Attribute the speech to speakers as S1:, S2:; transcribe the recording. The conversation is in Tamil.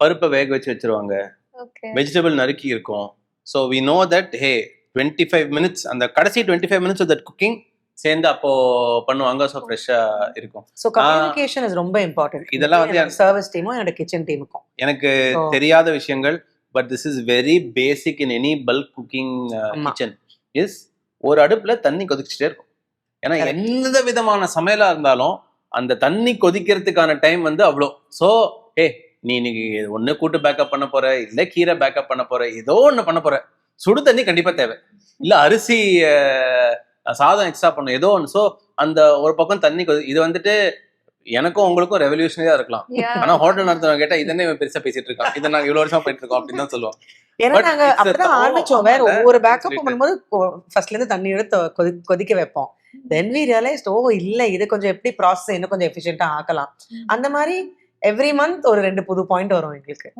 S1: பருப்பை வேக வச்சு வச்சிருவாங்க. வெஜிடபிள் நறுக்கி இருக்கும். So we know that hey twenty five minutes அந்த கடைசி twenty five minutes that cooking சேர்ந்து அப்போ பண்ணுவாங்க. ஸோ ஃப்ரெஷ்ஷாக இருக்கும்.
S2: ஸோ கம்யூனிகேஷன் இஸ் ரொம்ப இம்பார்ட்டன்ட்
S1: இதெல்லாம் வந்து
S2: சர்வீஸ் டீமும் என்னோட கிச்சன் டீமுக்கும்
S1: எனக்கு தெரியாத விஷயங்கள் but this is very basic in any bulk cooking. Kitchen is ஒரு அடுப்புல தண்ணி கொதிச்சுட்டே இருக்கும். ஏன்னா. எந்த விதமான சமையலா இருந்தாலும் அந்த தண்ணி கொதிக்கிறதுக்கான டைம் வந்து அவ்வளோ ஸோ ஏ நீ இன்னைக்கு ஒண்ணு கூட்டு பேக்கப் பண்ண போற இல்ல கீரை பேக்கப் பண்ண போற ஏதோ ஒண்ணு பண்ண போற. சுடு தண்ணி கண்டிப்பா தேவை. இல்ல அரிசி சாதம் எக்ஸ்ட்ரா பண்ணும் ஏதோ ஒன்று ஸோ அந்த ஒரு பக்கம் தண்ணி கொதி இது வந்துட்டு எனக்கும் உங்களுக்கும் ரெவல்யூஷனரியா இருக்கலாம். ஆனா ஹோட்டல் நடத்துறவங்க கேட்டா இதனே இவன் பெருசா பேசிட்டு இருக்கான்? இதை நாங்க இவ்வளவு வருஷம் பண்ணிட்டு இருக்கோம் அப்படின்னு தான் சொல்லுவோம்
S2: ஏன்னா நாங்க அப்படிதான் ஆரம்பிச்சோம். வேற ஒவ்வொரு பேக்கப். பண்ணும்போது ஃபர்ஸ்ட்ல இருந்து தண்ணி எடுத்து கொதி கொதிக்க வைப்போம். தென் வி ரியலைஸ்ட் ஓ இல்ல இது கொஞ்சம் எப்படி ப்ராசஸ் இன்னும் கொஞ்சம் எஃபிஷியன்ட்டா ஆக்கலாம். அந்த மாதிரி எவ்ரி மந்த் ஒரு ரெண்டு புது பாயிண்ட் வரும் எங்களுக்கு.